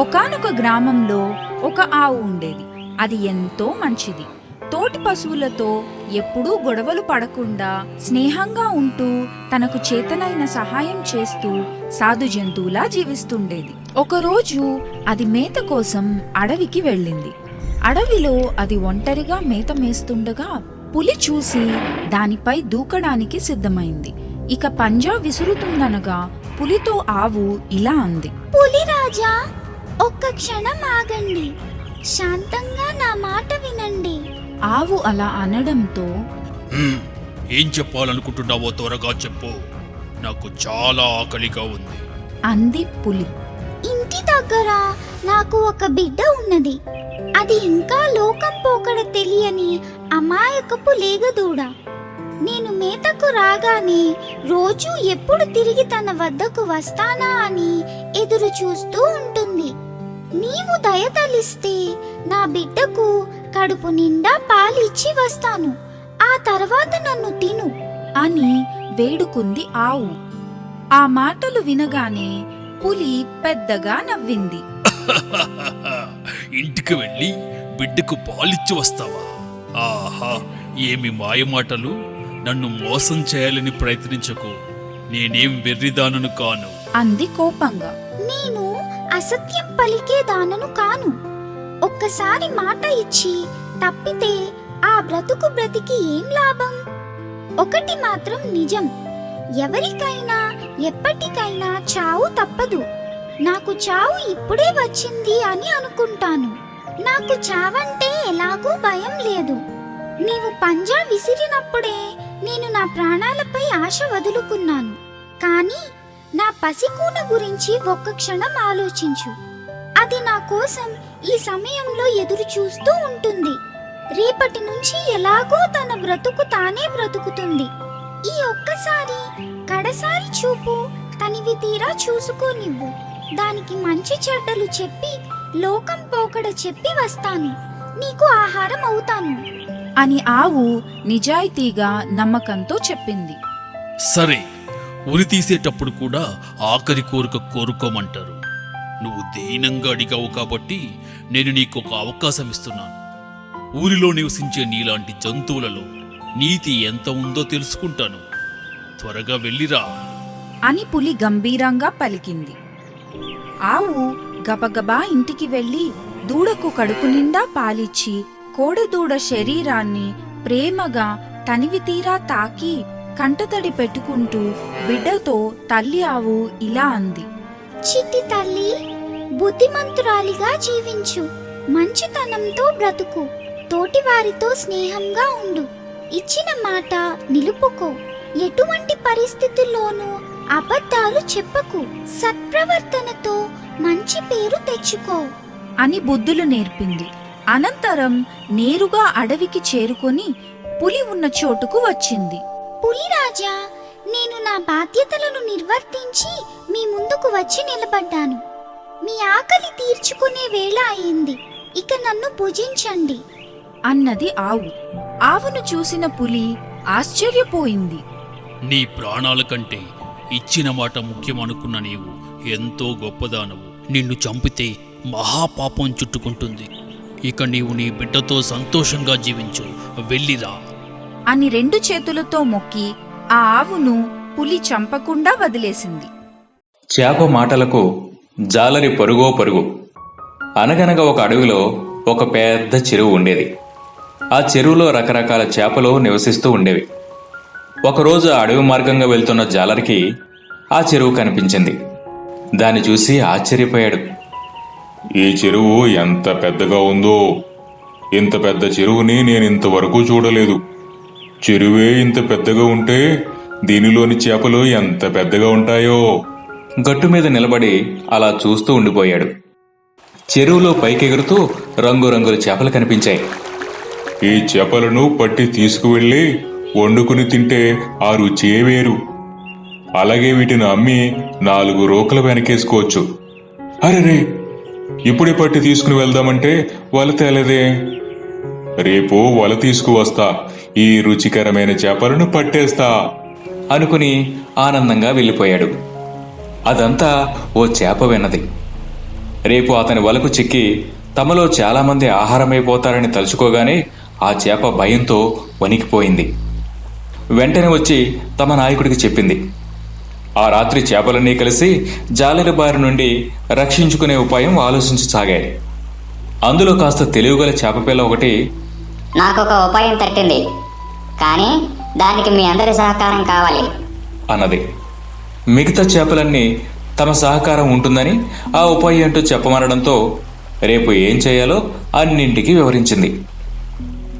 ఒకానొక గ్రామంలో ఒక ఆవు ఉండేది. అది ఎంతో మంచిది. తోటి పశువులతో ఎప్పుడూ గొడవలు పడకుండా స్నేహంగా ఉంటూ తనకు చేతనైన సహాయం చేస్తూ సాధు జంతువులా జీవిస్తుండేది. ఒకరోజు అది మేత కోసం అడవికి వెళ్ళింది. అడవిలో అది ఒంటరిగా మేత మేస్తుండగా పులి చూసి దానిపై దూకడానికి సిద్ధమైంది. ఇక పంజా విసురుతుందనగా పులితో ఆవు ఇలా అంది. పులిరాజా ఒక్క క్షణం ఆగండి. శాంతంగా నా మాట వినండి. ఆవు అలా అనడంతో హ్మ్, ఏం చెప్పాలనుకుంటున్నావో త్వరగా చెప్పు. నాకు చాలా ఆకలిగా ఉంది. అంది పులి. ఇంటి దగ్గర నాకు ఒక బిడ్డ ఉన్నది. అది ఇంకా లోకం పోకడ తెలియని అమాయకపు లేగదూడ. నేను మేతకు రాగానే రోజు ఎప్పుడు తిరిగి తన వద్దకు వస్తానా అని ఎదురు చూస్తూ ఉంటుంది. నీవు దయతలిస్తే నా బిడ్డకు కడుపు నిండా పాలిచ్చి వస్తాను. ఆ తర్వాత నన్ను తిను అని వేడుకుంది ఆవు. ఆ మాటలు వినగానే పులి పెద్దగా నవ్వింది. ఇంటికి వెళ్ళి బిడ్డకు పాలిచ్చి వస్తావా? ఆహా ఏమి మాయమాటలు నన్ను మోసం చేయాలని ప్రయత్నించకు. నేనేం వెర్రిదానను కాను. అంది కోపంగా. నేను అసత్యం పలికే దానను కాను. ఒక్కసారి మాట ఇచ్చి తప్పితే ఆ బ్రతుకు బ్రతికి ఏం లాభం? ఒకటి మాత్రం నిజం. ఎవరికైనా ఎప్పటికైనా చావు తప్పదు. నాకు చావు ఇప్పుడే వచ్చింది అని అనుకుంటాను. నాకు చావంటే ఎలాగూ భయం లేదు. నీవు పంజా విసిరినప్పుడే నేను నా ప్రాణాలపై ఆశ వదులుకున్నాను. కానీ నా పసికూన గురించి ఒక్క క్షణం ఆలోచించు. అది నా కోసం ఈ సమయంలో ఎదురు చూస్తూ ఉంటుంది. రేపటి నుంచి ఎలాగో తన బ్రతుకు తానే బ్రతుకుతుంది. ఈ ఒక్కసారి కడసారి చూపు తనివి తీరా చూసుకోనివ్వు. దానికి మంచి చెడ్డలు చెప్పి లోకం పోకడ చెప్పి వస్తాను. నీకు ఆహారం అవుతాను. అని ఆవు నిజాయితీగా నమ్మకంతో చెప్పింది. సరే ఉరి తీసేటప్పుడు కూడా ఆఖరి కోరిక కోరుకోమంటారు. నువ్వు దీనంగా అడిగావు కాబట్టి నేను నీకు ఒక అవకాశం ఇస్తున్నాను. ఊరిలో నివసించే నీలాంటి జంతువులలో నీతి ఎంత ఉందో తెలుసుకుంటాను. త్వరగా వెళ్ళిరా. అని పులి గంభీరంగా పలికింది. ఆవు గబగబా ఇంటికి వెళ్ళి దూడకు కడుపు నిండా పాలిచ్చి కోడెదూడ శరీరాన్ని ప్రేమగా తనివితీరా తాకి కంటతడి పెట్టుకుంటూ బిడ్డతో తల్లి ఆవు ఇలా అంది. చిట్టి తల్లి బుద్ధిమంతురాలిగా జీవించు. మంచితనంతో బ్రతుకు. తోటివారితో స్నేహంగా ఉండు. ఇచ్చిన మాట నిలుపుకో. ఎటువంటి పరిస్థితుల్లోనూ అబద్ధాలు చెప్పకు. సత్ప్రవర్తనతో మంచి పేరు తెచ్చుకో. అని బుద్ధులు నేర్పింది. అనంతరం నేరుగా అడవికి చేరుకొని పులి ఉన్న చోటుకు వచ్చింది. పులిరాజా నేను నా బాధ్యతలను నిర్వర్తించి మీ ముందుకు వచ్చి నిలబడ్డాను. మీ ఆకలి తీర్చుకునే వేళ అయింది. ఇక నన్ను భుజించండి. అన్నది ఆవు. ఆవును చూసిన పులి ఆశ్చర్యపోయింది. నీ ప్రాణాల కంటే ఇచ్చిన మాట ముఖ్యమనుకున్న నీవు ఎంతో గొప్పదానవు. నిన్ను చంపితే మహాపాపం చుట్టుకుంటుంది. ఇక నీవు నీ బిడ్డతో సంతోషంగా జీవించు. వెళ్ళిరా. అని రెండు చేతులతో మొక్కి ఆ ఆవును పులి చంపకుండా వదిలేసింది. చేప మాటలకు జాలరి పరుగో పరుగు. అనగనగా ఒక అడవిలో ఒక పెద్ద చెరువు ఉండేది. ఆ చెరువులో రకరకాల చేపలు నివసిస్తూ ఉండేవి. ఒకరోజు ఆ అడవి మార్గంగా వెళ్తున్న జాలరికి ఆ చెరువు కనిపించింది. దాన్ని చూసి ఆశ్చర్యపోయాడు. ఈ చెరువు ఎంత పెద్దగా ఉందో. ఇంత పెద్ద చెరువుని నేను ఇంతవరకు చూడలేదు. చెరువే ఇంత పెద్దగా ఉంటే దీనిలోని చేపలు ఎంత పెద్దగా ఉంటాయో? గట్టు మీద నిలబడి అలా చూస్తూ ఉండిపోయాడు. చెరువులో పైకెగురుతూ రంగురంగుల చేపలు కనిపించాయి. ఈ చేపలను పట్టి తీసుకువెళ్ళి వండుకుని తింటే ఆ రుచే వేరు. అలాగే వీటిని అమ్మి నాలుగు రోకలు వెనకేసుకోవచ్చు. అరెరే! ఇప్పుడే పట్టి తీసుకుని వెళ్దామంటే వల తేలేదే. రేపు వల తీసుకువస్తా. ఈ రుచికరమైన చేపలను పట్టేస్తా. అనుకుని ఆనందంగా వెళ్ళిపోయాడు. అదంతా ఓ చేప విన్నది. రేపు అతని వలకు చిక్కి తమలో చాలామంది ఆహారమైపోతారని తలుచుకోగానే ఆ చేప భయంతో వణికిపోయింది. వెంటనే వచ్చి తమ నాయకుడికి చెప్పింది. ఆ రాత్రి చేపలన్నీ కలిసి జాలరి బారి నుండి రక్షించుకునే ఉపాయం ఆలోచించసాగాయి అందులో కాస్త తెలివిగల చేపపిల్ల ఒకటి నాకు ఒక ఉపాయం తట్టింది. కానీ దానికి మీ అందరి సహకారం కావాలి. అన్నది. మిగతా చేపలన్నీ తమ సహకారం ఉంటుందని ఆ ఉపాయం ఏంటో చెప్పమనడంతో రేపు ఏం చేయాలో అన్నింటికి వివరించింది.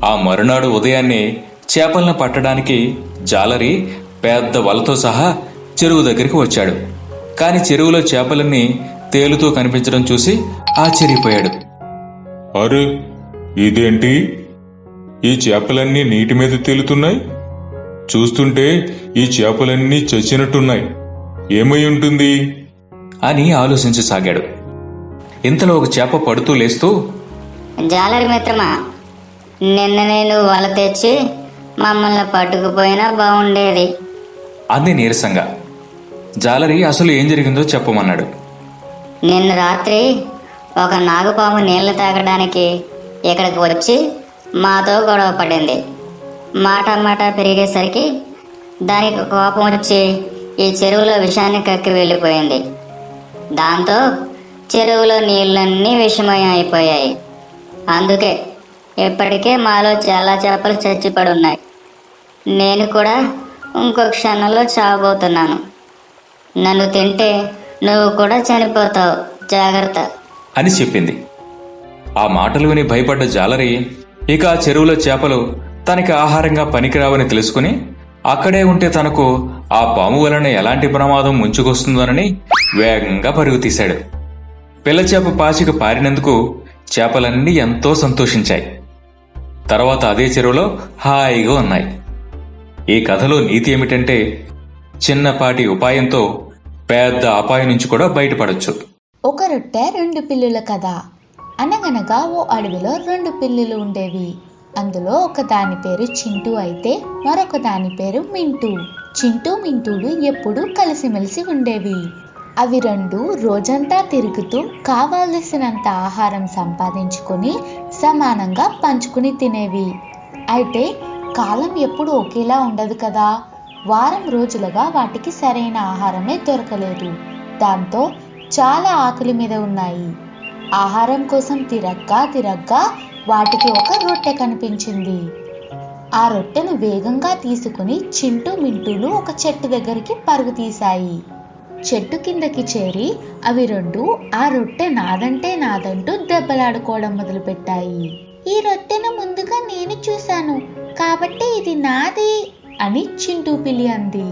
ఆ మరునాడు ఉదయాన్నే చేపలను పట్టడానికి జాలరి పెద్ద వలతో సహా చెరువు దగ్గరికి వచ్చాడు. కాని చెరువులో చేపలన్నీ తేలుతూ కనిపించడం చూసి ఆశ్చర్యపోయాడు. అరే ఇదేంటి? ఈ చేపలన్నీ నీటి మీద తేలుతున్నాయి? చూస్తుంటే ఈ చేపలన్నీ చచ్చినట్టున్నాయి. ఏమై ఉంటుంది? అని ఆలోచించసాగాడు. ఇంతలో ఒక చేప పడుతూ లేస్తూ జాలరి మిత్రమా నిన్న నేను వల తెచ్చి మమ్మల్ని పట్టుకుపోయినా బాగుండేది అంది నీరసంగా. జాలరి అసలు ఏం జరిగిందో చెప్పమన్నాడు. నిన్న రాత్రి ఒక నాగుపాము నీళ్ళు తాగడానికి ఇక్కడికి వచ్చి మాతో గొడవ పడింది. మాట మాట పెరిగేసరికి దానికి కోపం వచ్చి ఈ చెరువులో విషాన్ని కక్కి వెళ్ళిపోయింది. దాంతో చెరువులో నీళ్ళన్నీ విషమయం అయిపోయాయి. అందుకే ఇప్పటికే మాలో చాలా చేపలు చచ్చిపడి ఉన్నాయి నేను కూడా ఇంకో క్షణంలో చావబోతున్నాను. నన్ను తింటే నువ్వు కూడా చనిపోతావు. జాగ్రత్త. అని చెప్పింది. ఆ మాటలు విని భయపడ్డ జాలరి ఇక ఆ చెరువులో చేపలు తనకి ఆహారంగా పనికిరావని తెలుసుకుని అక్కడే ఉంటే తనకు ఆ పాము వలన ఎలాంటి ప్రమాదం ముంచుకొస్తుందోనని వేగంగా పరుగు తీశాడు. పిల్లచేప పాచిక పారినందుకు చేపలన్నీ ఎంతో సంతోషించాయి. తర్వాత అదే చెరువులో హాయిగా ఉన్నాయి. ఈ కథలో నీతి ఏమిటంటే చిన్నపాటి ఉపాయంతో పెద్ద అపాయం నుంచి కూడా బయటపడొచ్చు. ఒక రొట్టె రెండు పిల్లుల కథ. అనగనగా ఓ అడవిలో రెండు పిల్లులు ఉండేవి. అందులో ఒక దాని పేరు చింటూ అయితే మరొక దాని పేరు మింటూ. చింటూ మింటూలు ఎప్పుడూ కలిసిమెలిసి ఉండేవి. అవి రెండు రోజంతా తిరుగుతూ కావాల్సినంత ఆహారం సంపాదించుకొని సమానంగా పంచుకుని తినేవి. అయితే కాలం ఎప్పుడు ఒకేలా ఉండదు కదా. వారం రోజులుగా వాటికి సరైన ఆహారమే దొరకలేదు. దాంతో చాలా ఆకలి మీద ఉన్నాయి. ఆహారం కోసం తిరగ్గా తిరగ్గా వాటికి ఒక రొట్టె కనిపించింది. ఆ రొట్టెను వేగంగా తీసుకుని చింటూ మింటూలు ఒక చెట్టు దగ్గరికి పరుగు తీశాయి. చెట్టు కిందకి చేరి అవి రెండు ఆ రొట్టె నాదంటే నాదంటూ దెబ్బలాడుకోవడం మొదలుపెట్టాయి. ఈ రొట్టెను ముందుగా నేను చూశాను కాబట్టి ఇది నాది అని చింటూ పిల్లి అంది.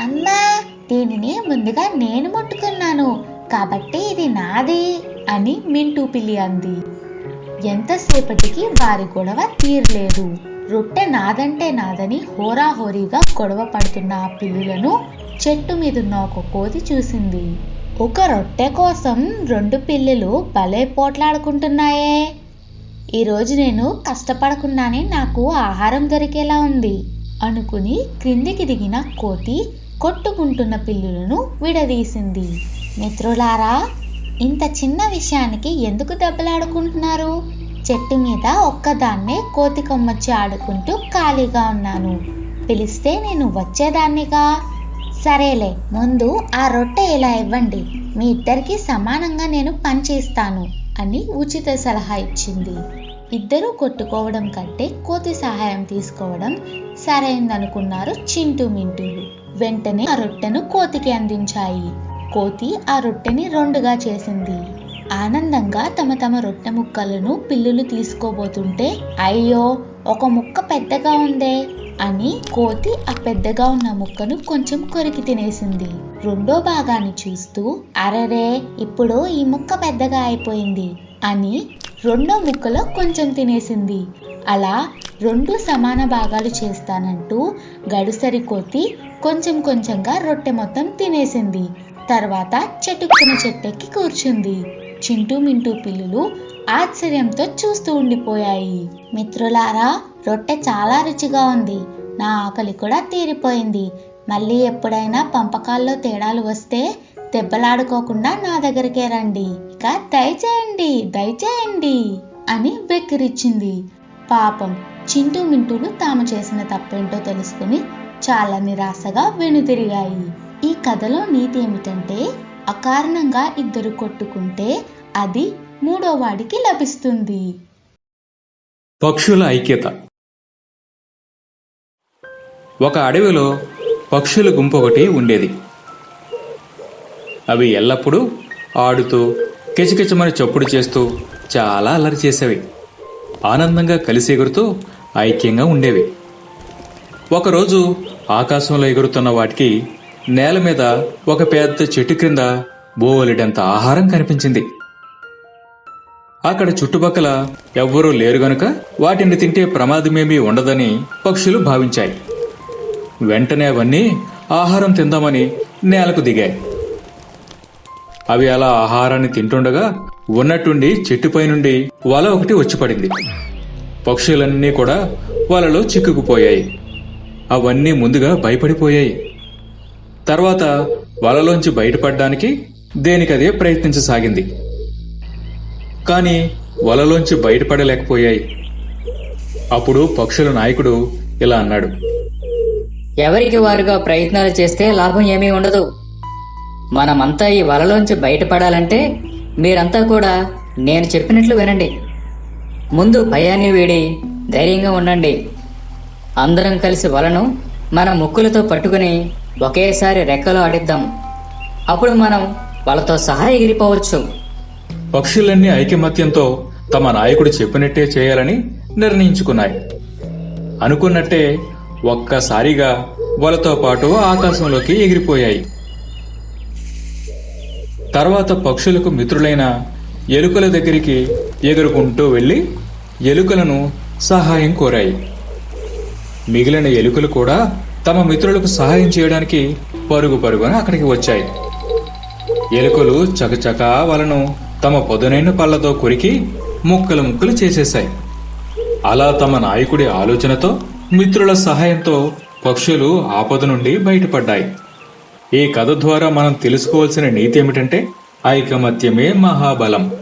అమ్మా దీనిని ముందుగా నేను ముట్టుకున్నాను కాబట్టి ఇది నాది. అని మింటూ పిల్లి అంది. ఎంతసేపటికి వారి గొడవ తీరలేదు. రొట్టె నాదంటే నాదని హోరాహోరీగా గొడవ పడుతున్న ఆ పిల్లులను చెట్టు మీదున్న ఒక కోతి చూసింది. ఒక రొట్టె కోసం రెండు పిల్లులు భలే పోట్లాడుకుంటున్నాయే. ఈరోజు నేను కష్టపడకుండానే నాకు ఆహారం దొరికేలా ఉంది అనుకుని క్రిందికి దిగిన కోతి కొట్టుకుంటున్న పిల్లులను విడదీసింది. మిత్రులారా ఇంత చిన్న విషయానికి ఎందుకు దెబ్బలాడుకుంటున్నారు? చెట్టు మీద ఒక్కదాన్నే కోతి కొమ్మచ్చి ఆడుకుంటూ ఖాళీగా ఉన్నాను. పిలిస్తే నేను వచ్చేదాన్నిగా. సరేలే ముందు ఆ రొట్టె ఇలా ఇవ్వండి. మీ ఇద్దరికి సమానంగా నేను పనిచేస్తాను అని ఉచిత సలహా ఇచ్చింది. ఇద్దరూ కొట్టుకోవడం కంటే కోతి సహాయం తీసుకోవడం సరైందనుకున్నారు చింటూ మింటూలు. వెంటనే ఆ రొట్టెను కోతికి అందించాయి. కోతి ఆ రొట్టెని రెండుగా చేసింది. ఆనందంగా తమ తమ రొట్టె ముక్కలను పిల్లులు తీసుకోబోతుంటే అయ్యో ఒక ముక్క పెద్దగా ఉందే అని కోతి ఆ పెద్దగా ఉన్న ముక్కను కొంచెం కొరికి తినేసింది. రెండో భాగాన్ని చూస్తూ అరరే ఇప్పుడు ఈ ముక్క పెద్దగా అయిపోయింది అని రెండో ముక్కలో కొంచెం తినేసింది. అలా రెండు సమాన భాగాలు చేస్తానంటూ గడుసరి కోతి కొంచెం కొంచెంగా రొట్టె మొత్తం తినేసింది. తర్వాత చెట్టుకున్న చెట్టెక్కి కూర్చుంది. చింటూ మింటూ పిల్లులు ఆశ్చర్యంతో చూస్తూ ఉండిపోయాయి. మిత్రులారా రొట్టె చాలా రుచిగా ఉంది. నా ఆకలి కూడా తీరిపోయింది. మళ్ళీ ఎప్పుడైనా పంపకాల్లో తేడాలు వస్తే దెబ్బలాడుకోకుండా నా దగ్గరికే రండి. ఇక దయచేయండి దయచేయండి అని వెక్కిరిచ్చింది. పాపం చింటూ మింటూలు తాము చేసిన తప్పేంటో తెలుసుకుని చాలా నిరాశగా వెనుతిరిగాయి. ఈ కథలో నీతి ఏమిటంటే అకారణంగా ఇద్దరు కొట్టుకుంటే అది మూడో వాడికి లభిస్తుంది. పక్షుల ఐక్యత. ఒక అడవిలో పక్షుల గుంపు ఒకటి ఉండేది. అవి ఎల్లప్పుడూ ఆడుతూ కిచకిచమని చప్పుడు చేస్తూ చాలా అల్లరి చేసేవి. ఆనందంగా కలిసి ఎగురుతూ ఐక్యంగా ఉండేవి. ఒకరోజు ఆకాశంలో ఎగురుతున్న వాటికి నేల మీద ఒక పెద్ద చెట్టు క్రింద బోలెడంత ఆహారం కనిపించింది. అక్కడ చుట్టుపక్కల ఎవ్వరూ లేరు గనుక వాటిని తింటే ప్రమాదమేమీ ఉండదని పక్షులు భావించాయి. వెంటనే అవన్నీ ఆహారం తిందామని నేలకు దిగాయి. అవి అలా ఆహారాన్ని తింటుండగా ఉన్నట్టుండి చెట్టుపై నుండి వల ఒకటి వచ్చి పడింది. పక్షులన్నీ కూడా వలలో చిక్కుకుపోయాయి. అవన్నీ ముందుగా భయపడిపోయాయి. తర్వాత వలలోంచి బయటపడడానికి దేనికదే ప్రయత్నించసాగింది. కానీ వలలోంచి బయటపడలేకపోయాయి. అప్పుడు పక్షుల నాయకుడు ఇలా అన్నాడు. ఎవరికి వారుగా ప్రయత్నాలు చేస్తే లాభం ఏమీ ఉండదు. మనమంతా ఈ వలలోంచి బయటపడాలంటే మీరంతా కూడా నేను చెప్పినట్లు వినండి. ముందు భయాన్ని వీడి ధైర్యంగా ఉండండి. అందరం కలిసి వలను మన ముక్కులతో పట్టుకుని ఒకేసారి రెక్కలో ఆడిద్దాం. అప్పుడు మనం వాళ్ళతో సహా ఎగిరిపోవచ్చు. పక్షులన్నీ ఐకమత్యంతో తమ నాయకుడు చెప్పినట్టే చేయాలని నిర్ణయించుకున్నాయి. అనుకున్నట్టే ఒక్కసారిగా వలతో పాటు ఆకాశంలోకి ఎగిరిపోయాయి. తర్వాత పక్షులకు మిత్రులైన ఎలుకల దగ్గరికి ఎగురుకుంటూ వెళ్ళి ఎలుకలను సహాయం కోరాయి. మిగిలిన ఎలుకలు కూడా తమ మిత్రులకు సహాయం చేయడానికి పరుగు పరుగున అక్కడికి వచ్చాయి. ఎలుకలు చకచకా వలను తమ పొదనైన పళ్ళతో కొరికి ముక్కలు ముక్కలు చేసేశాయి. అలా తమ నాయకుడి ఆలోచనతో మిత్రుల సహాయంతో పక్షులు ఆపద నుండి బయటపడ్డాయి. ఈ కథ ద్వారా మనం తెలుసుకోవాల్సిన నీతి ఏమిటంటే ఐకమత్యమే మహాబలం.